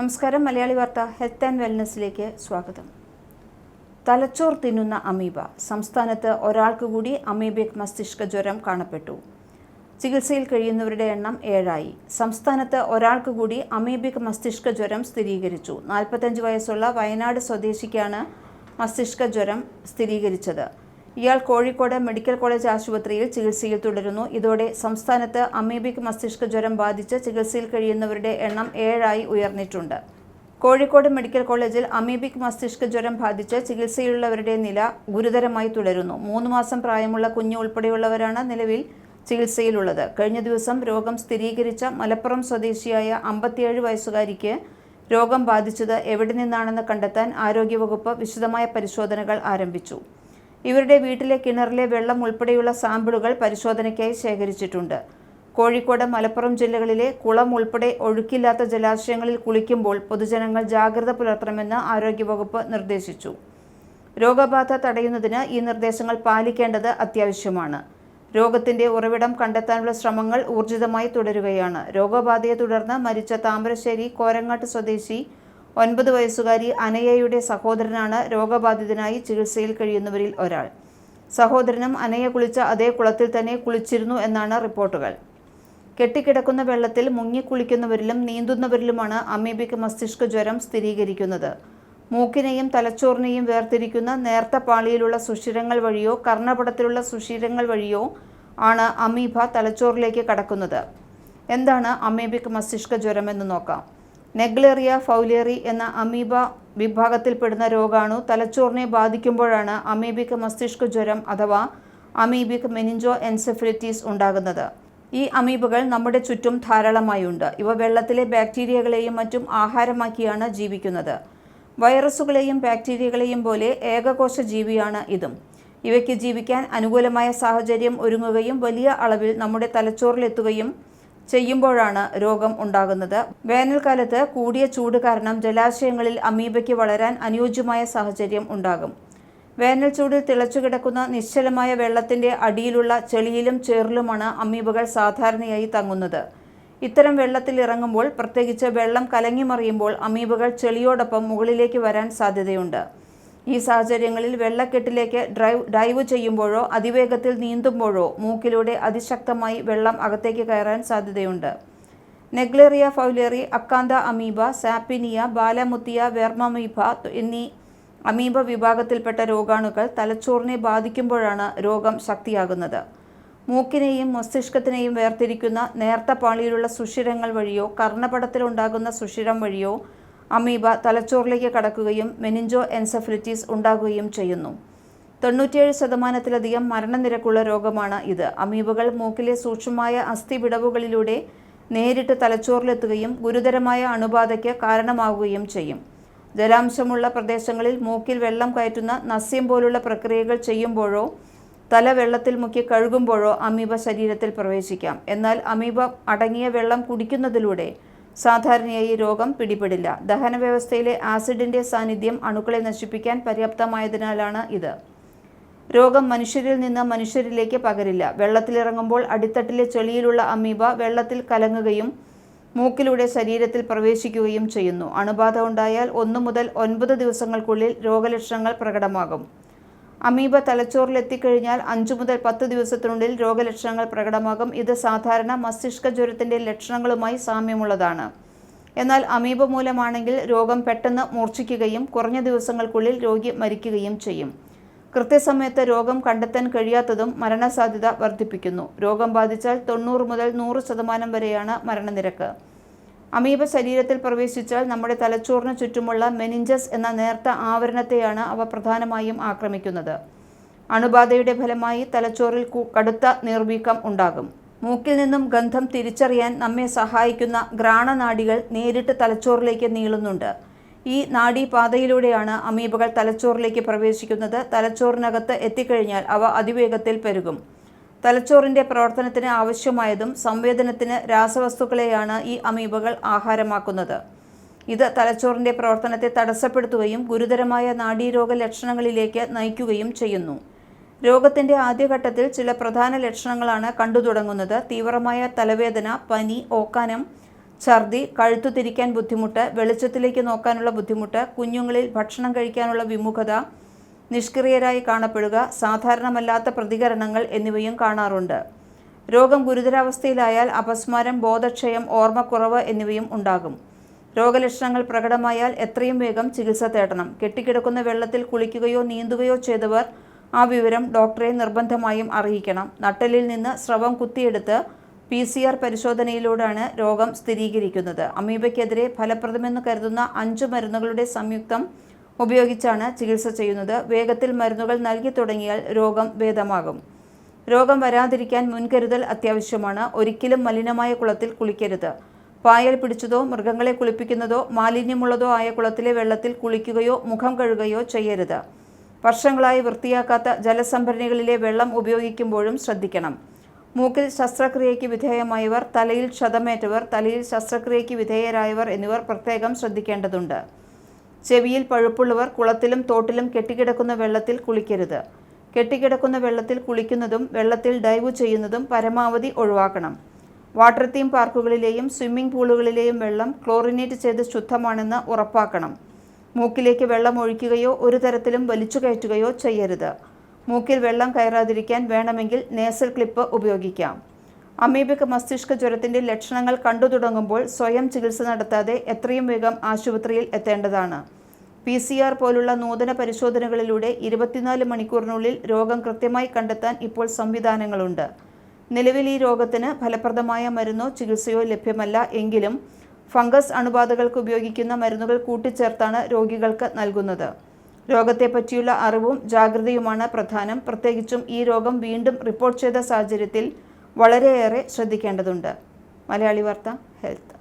നമസ്കാരം മലയാളി വാർത്ത health and വെൽനസ്സിലേക്ക് സ്വാഗതം. തലച്ചോർ തിന്നുന്ന അമീബ. സംസ്ഥാനത്ത് ഒരാൾക്ക് കൂടി അമീബിക് മസ്തിഷ്ക ജ്വരം കാണപ്പെട്ടു. ചികിത്സയിൽ കഴിയുന്നവരുടെ എണ്ണം ഏഴായി. സംസ്ഥാനത്ത് ഒരാൾക്ക് കൂടി അമീബിക് മസ്തിഷ്ക ജ്വരം സ്ഥിരീകരിച്ചു. നാൽപ്പത്തഞ്ച് വയസ്സുള്ള വയനാട് സ്വദേശിക്കാണ് മസ്തിഷ്ക ജ്വരം സ്ഥിരീകരിച്ചത്. ഇയാൾ കോഴിക്കോട് മെഡിക്കൽ കോളേജ് ആശുപത്രിയിൽ ചികിത്സയിൽ തുടരുന്നു. ഇതോടെ സംസ്ഥാനത്ത് അമീബിക് മസ്തിഷ്ക ജ്വരം ബാധിച്ച് ചികിത്സയിൽ കഴിയുന്നവരുടെ എണ്ണം ഏഴായി ഉയർന്നിട്ടുണ്ട്. കോഴിക്കോട് മെഡിക്കൽ കോളേജിൽ അമീബിക് മസ്തിഷ്ക ജ്വരം ബാധിച്ച് ചികിത്സയിലുള്ളവരുടെ നില ഗുരുതരമായി തുടരുന്നു. മൂന്ന് മാസം പ്രായമുള്ള കുഞ്ഞു ഉൾപ്പെടെയുള്ളവരാണ് നിലവിൽ ചികിത്സയിലുള്ളത്. കഴിഞ്ഞ ദിവസം രോഗം സ്ഥിരീകരിച്ച മലപ്പുറം സ്വദേശിയായ അമ്പത്തിയേഴ് വയസ്സുകാരിക്ക് രോഗം ബാധിച്ചത് എവിടെ നിന്നാണെന്ന് കണ്ടെത്താൻ ആരോഗ്യവകുപ്പ് വിശദമായ പരിശോധനകൾ ആരംഭിച്ചു. ഇവരുടെ വീട്ടിലെ കിണറിലെ വെള്ളം ഉൾപ്പെടെയുള്ള സാമ്പിളുകൾ പരിശോധനയ്ക്കായി ശേഖരിച്ചിട്ടുണ്ട്. കോഴിക്കോട് മലപ്പുറം ജില്ലകളിലെ കുളം ഉൾപ്പെടെ ഒഴുക്കില്ലാത്ത ജലാശയങ്ങളിൽ കുളിക്കുമ്പോൾ പൊതുജനങ്ങൾ ജാഗ്രത പുലർത്തണമെന്ന് ആരോഗ്യവകുപ്പ് നിർദ്ദേശിച്ചു. രോഗബാധ തടയുന്നതിന് ഈ നിർദ്ദേശങ്ങൾ പാലിക്കേണ്ടത് അത്യാവശ്യമാണ്. രോഗത്തിന്റെ ഉറവിടം കണ്ടെത്താനുള്ള ശ്രമങ്ങൾ ഊർജിതമായി തുടരുകയാണ്. രോഗബാധയെ തുടർന്ന് മരിച്ച താമരശ്ശേരി കോരങ്ങാട്ട് സ്വദേശി ഒൻപത് വയസ്സുകാരി അനയയുടെ സഹോദരനാണ് രോഗബാധിതനായി ചികിത്സയിൽ കഴിയുന്നവരിൽ ഒരാൾ. സഹോദരനും അനയ കുളിച്ച അതേ കുളത്തിൽ തന്നെ കുളിച്ചിരുന്നു എന്നാണ് റിപ്പോർട്ടുകൾ. കെട്ടിക്കിടക്കുന്ന വെള്ളത്തിൽ മുങ്ങിക്കുളിക്കുന്നവരിലും നീന്തുന്നവരിലുമാണ് അമീബിക് മസ്തിഷ്ക ജ്വരം സ്ഥിരീകരിക്കുന്നത്. മൂക്കിനെയും തലച്ചോറിനെയും വേർതിരിക്കുന്ന നേർത്ത പാളിയിലുള്ള സുഷിരങ്ങൾ വഴിയോ കർണപടത്തിലുള്ള സുഷിരങ്ങൾ വഴിയോ ആണ് അമീബ തലച്ചോറിലേക്ക് കടക്കുന്നത്. എന്താണ് അമീബിക് മസ്തിഷ്ക ജ്വരം എന്ന് നോക്കാം. നെഗ്ലേറിയ ഫൗലേറി എന്ന അമീബ വിഭാഗത്തിൽപ്പെടുന്ന രോഗാണു തലച്ചോറിനെ ബാധിക്കുമ്പോഴാണ് അമീബിക് മസ്തിഷ്ക ജ്വരം അഥവാ അമീബിക് മെനിഞ്ചോ എൻസെഫലിറ്റീസ് ഉണ്ടാകുന്നത്. ഈ അമീബകൾ നമ്മുടെ ചുറ്റും ധാരാളമായുണ്ട്. ഇവ വെള്ളത്തിലെ ബാക്ടീരിയകളെയും മറ്റും ആഹാരമാക്കിയാണ് ജീവിക്കുന്നത്. വൈറസുകളെയും ബാക്ടീരിയകളെയും പോലെ ഏകകോശ ജീവിയാണ് ഇതും. ഇവയ്ക്ക് ജീവിക്കാൻ അനുകൂലമായ സാഹചര്യം ഒരുങ്ങുകയും വലിയ അളവിൽ നമ്മുടെ തലച്ചോറിലെത്തുകയും ചെയ്യുമ്പോഴാണ് രോഗം ഉണ്ടാകുന്നത്. വേനൽക്കാലത്ത് കൂടിയ ചൂട് കാരണം ജലാശയങ്ങളിൽ അമീബയ്ക്ക് വളരാൻ അനുയോജ്യമായ സാഹചര്യം ഉണ്ടാകും. വേനൽ ചൂടിൽ തിളച്ചുകിടക്കുന്ന നിശ്ചലമായ വെള്ളത്തിന്റെ അടിയിലുള്ള ചെളിയിലും ചേറിലുമാണ് അമീബകൾ സാധാരണയായി തങ്ങുന്നത്. ഇത്തരം വെള്ളത്തിൽ ഇറങ്ങുമ്പോൾ പ്രത്യേകിച്ച് വെള്ളം കലങ്ങിമറിയുമ്പോൾ അമീബകൾ ചെളിയോടൊപ്പം മുകളിലേക്ക് വരാൻ സാധ്യതയുണ്ട്. ഈ സാഹചര്യങ്ങളിൽ വെള്ളക്കെട്ടിലേക്ക് ഡ്രൈവ് ഡൈവ് ചെയ്യുമ്പോഴോ അതിവേഗത്തിൽ നീന്തുമ്പോഴോ മൂക്കിലൂടെ അതിശക്തമായി വെള്ളം അകത്തേക്ക് കയറാൻ സാധ്യതയുണ്ട്. Naegleria fowleri Acanthamoeba Sappinia Balamuthia Vermamoeba എന്നീ അമീബ വിഭാഗത്തിൽപ്പെട്ട രോഗാണുക്കൾ തലച്ചോറിനെ ബാധിക്കുമ്പോഴാണ് രോഗം ശക്തിയാകുന്നത്. മൂക്കിനെയും മസ്തിഷ്കത്തിനെയും വേർതിരിക്കുന്ന നേർത്ത പാളിയിലുള്ള സുഷിരങ്ങൾ വഴിയോ കർണപടത്തിലുണ്ടാകുന്ന സുഷിരം വഴിയോ അമീബ തലച്ചോറിലേക്ക് കടക്കുകയും മെനിഞ്ചോ എൻസഫലിറ്റിസ് ഉണ്ടാകുകയും ചെയ്യുന്നു. തൊണ്ണൂറ്റിയേഴ് ശതമാനത്തിലധികം മരണനിരക്കുള്ള രോഗമാണ് ഇത്. അമീബകൾ മൂക്കിലെ സൂക്ഷ്മമായ അസ്ഥിവിടവുകളിലൂടെ നേരിട്ട് തലച്ചോറിലെത്തുകയും ഗുരുതരമായ അണുബാധയ്ക്ക് കാരണമാവുകയും ചെയ്യും. ജലാംശമുള്ള പ്രദേശങ്ങളിൽ മൂക്കിൽ വെള്ളം കയറ്റുന്ന നസ്യം പോലുള്ള പ്രക്രിയകൾ ചെയ്യുമ്പോഴോ തല വെള്ളത്തിൽ മുക്കി കഴുകുമ്പോഴോ അമീബ ശരീരത്തിൽ പ്രവേശിക്കാം. എന്നാൽ അമീബ അടങ്ങിയ വെള്ളം കുടിക്കുന്നതിലൂടെ സാധാരണയായി രോഗം പിടിപെടില്ല. ദഹന വ്യവസ്ഥയിലെ ആസിഡിന്റെ സാന്നിധ്യം അണുക്കളെ നശിപ്പിക്കാൻ പര്യാപ്തമായതിനാലാണ് ഇത്. രോഗം മനുഷ്യരിൽ നിന്ന് മനുഷ്യരിലേക്ക് പകരില്ല. വെള്ളത്തിലിറങ്ങുമ്പോൾ അടിത്തട്ടിലെ ചെളിയിലുള്ള അമീബ വെള്ളത്തിൽ കലങ്ങുകയും മൂക്കിലൂടെ ശരീരത്തിൽ പ്രവേശിക്കുകയും ചെയ്യുന്നു. അണുബാധ ഉണ്ടായാൽ ഒന്നു മുതൽ ഒൻപത് ദിവസങ്ങൾക്കുള്ളിൽ രോഗലക്ഷണങ്ങൾ പ്രകടമാകും. അമീബ തലച്ചോറിൽ എത്തിക്കഴിഞ്ഞാൽ അഞ്ചു മുതൽ പത്ത് ദിവസത്തിനുള്ളിൽ രോഗലക്ഷണങ്ങൾ പ്രകടമാകും. ഇത് സാധാരണ മസ്തിഷ്ക ജ്വരത്തിന്റെ ലക്ഷണങ്ങളുമായി സാമ്യമുള്ളതാണ്. എന്നാൽ അമീബ മൂലമാണെങ്കിൽ രോഗം പെട്ടെന്ന് മൂർച്ഛിക്കുകയും കുറഞ്ഞ ദിവസങ്ങൾക്കുള്ളിൽ രോഗി മരിക്കുകയും ചെയ്യും. കൃത്യസമയത്ത് രോഗം കണ്ടെത്താൻ കഴിയാത്തതും മരണസാധ്യത വർദ്ധിപ്പിക്കുന്നു. രോഗം ബാധിച്ചാൽ തൊണ്ണൂറ് മുതൽ നൂറ് ശതമാനം വരെയാണ് മരണനിരക്ക്. അമീബ ശരീരത്തിൽ പ്രവേശിച്ചാൽ നമ്മുടെ തലച്ചോറിന് ചുറ്റുമുള്ള മെനിഞ്ചസ് എന്ന നേർത്ത ആവരണത്തെയാണ് അവ പ്രധാനമായും ആക്രമിക്കുന്നത്. അണുബാധയുടെ ഫലമായി തലച്ചോറിൽ കടുത്ത നീർവീക്കം ഉണ്ടാകും. മൂക്കിൽ നിന്നും ഗന്ധം തിരിച്ചറിയാൻ നമ്മെ സഹായിക്കുന്ന ഘ്രാണനാഡികൾ നേരിട്ട് തലച്ചോറിലേക്ക് നീളുന്നുണ്ട്. ഈ നാഡീപാതയിലൂടെയാണ് അമീബകൾ തലച്ചോറിലേക്ക് പ്രവേശിക്കുന്നത്. തലച്ചോറിനകത്ത് എത്തിക്കഴിഞ്ഞാൽ അവ അതിവേഗത്തിൽ പെരുകും. തലച്ചോറിന്റെ പ്രവർത്തനത്തിന് ആവശ്യമായതും സംവേദനത്തിന് രാസവസ്തുക്കളെയാണ് ഈ അമീബകൾ ആഹാരമാക്കുന്നത്. ഇത് തലച്ചോറിന്റെ പ്രവർത്തനത്തെ തടസ്സപ്പെടുത്തുകയും ഗുരുതരമായ നാഡീരോഗ ലക്ഷണങ്ങളിലേക്ക് നയിക്കുകയും ചെയ്യുന്നു. രോഗത്തിന്റെ ആദ്യഘട്ടത്തിൽ ചില പ്രധാന ലക്ഷണങ്ങളാണ് കണ്ടുതുടങ്ങുന്നത്. തീവ്രമായ തലവേദന പനി ഓക്കാനം ഛർദി കഴുത്തു തിരിക്കാൻ ബുദ്ധിമുട്ട് വെളിച്ചത്തിലേക്ക് നോക്കാനുള്ള ബുദ്ധിമുട്ട് കുഞ്ഞുങ്ങളിൽ ഭക്ഷണം കഴിക്കാനുള്ള വിമുഖത നിഷ്ക്രിയരായി കാണപ്പെടുക സാധാരണമല്ലാത്ത പ്രതികരണങ്ങൾ എന്നിവയും കാണാറുണ്ട്. രോഗം ഗുരുതരാവസ്ഥയിലായാൽ അപസ്മാരം ബോധക്ഷയം ഓർമ്മക്കുറവ് എന്നിവയും ഉണ്ടാകും. രോഗലക്ഷണങ്ങൾ പ്രകടമായാൽ എത്രയും വേഗം ചികിത്സ തേടണം. കെട്ടിക്കിടക്കുന്ന വെള്ളത്തിൽ കുളിക്കുകയോ നീന്തുകയോ ചെയ്തവർ ആ വിവരം ഡോക്ടറെ നിർബന്ധമായും അറിയിക്കണം. നട്ടലിൽ നിന്ന് സ്രവം കുത്തിയെടുത്ത് പി സി ആർ പരിശോധനയിലൂടെയാണ് രോഗം സ്ഥിരീകരിക്കുന്നത്. അമീബയ്ക്കെതിരെ ഫലപ്രദമെന്ന് കരുതുന്ന അഞ്ച് മരുന്നുകളുടെ സംയുക്തം ഉപയോഗിച്ചാണ് ചികിത്സ ചെയ്യുന്നത്. വേഗത്തിൽ മരുന്നുകൾ നൽകി തുടങ്ങിയാൽ രോഗം ഭേദമാകും. രോഗം വരാതിരിക്കാൻ മുൻകരുതൽ അത്യാവശ്യമാണ്. ഒരിക്കലും മലിനമായ കുളത്തിൽ കുളിക്കരുത്. പായൽ പിടിച്ചതോ മൃഗങ്ങളെ കുളിപ്പിക്കുന്നതോ മാലിന്യമുള്ളതോ ആയ കുളത്തിലെ വെള്ളത്തിൽ കുളിക്കുകയോ മുഖം കഴുകുകയോ ചെയ്യരുത്. വർഷങ്ങളായി വൃത്തിയാക്കാത്ത ജലസംഭരണികളിലെ വെള്ളം ഉപയോഗിക്കുമ്പോഴും ശ്രദ്ധിക്കണം. മൂക്കിൽ ശസ്ത്രക്രിയയ്ക്ക് വിധേയമായവർ തലയിൽ ക്ഷതമേറ്റവർ തലയിൽ ശസ്ത്രക്രിയയ്ക്ക് വിധേയരായവർ എന്നിവർ പ്രത്യേകം ശ്രദ്ധിക്കേണ്ടതുണ്ട്. ചെവിയിൽ പഴുപ്പുള്ളവർ കുളത്തിലും തോട്ടിലും കെട്ടിക്കിടക്കുന്ന വെള്ളത്തിൽ കുളിക്കരുത്. കെട്ടിക്കിടക്കുന്ന വെള്ളത്തിൽ കുളിക്കുന്നതും വെള്ളത്തിൽ ഡൈവ് ചെയ്യുന്നതും പരമാവധി ഒഴിവാക്കണം. വാട്ടർ തീം പാർക്കുകളിലെയും സ്വിമ്മിംഗ് പൂളുകളിലെയും വെള്ളം ക്ലോറിനേറ്റ് ചെയ്ത് ശുദ്ധമാണെന്ന് ഉറപ്പാക്കണം. മൂക്കിലേക്ക് വെള്ളം ഒഴിക്കുകയോ ഒരു തരത്തിലും വലിച്ചു കയറ്റുകയോ ചെയ്യരുത്. മൂക്കിൽ വെള്ളം കയറാതിരിക്കാൻ വേണമെങ്കിൽ നേസൽ ക്ലിപ്പ് ഉപയോഗിക്കാം. അമീബിക് മസ്തിഷ്ക ജ്വരത്തിന്റെ ലക്ഷണങ്ങൾ കണ്ടു തുടങ്ങുമ്പോൾ സ്വയം ചികിത്സ നടത്താതെ എത്രയും വേഗം ആശുപത്രിയിൽ എത്തേണ്ടതാണ്. പി സി ആർ പോലുള്ള നൂതന പരിശോധനകളിലൂടെ ഇരുപത്തിനാല് മണിക്കൂറിനുള്ളിൽ രോഗം കൃത്യമായി കണ്ടെത്താൻ ഇപ്പോൾ സംവിധാനങ്ങളുണ്ട്. നിലവിൽ ഈ രോഗത്തിന് ഫലപ്രദമായ മരുന്നോ ചികിത്സയോ ലഭ്യമല്ല എങ്കിലും ഫംഗസ് അണുബാധകൾക്ക് ഉപയോഗിക്കുന്ന മരുന്നുകൾ കൂട്ടിച്ചേർത്താണ് രോഗികൾക്ക് നൽകുന്നത്. രോഗത്തെപ്പറ്റിയുള്ള അറിവും ജാഗ്രതയുമാണ് പ്രധാനം. പ്രത്യേകിച്ചും ഈ രോഗം വീണ്ടും റിപ്പോർട്ട് ചെയ്ത സാഹചര്യത്തിൽ വളരെയേറെ ശ്രദ്ധിക്കേണ്ടതുണ്ട്. മലയാളി വാർത്ത ഹെൽത്ത്.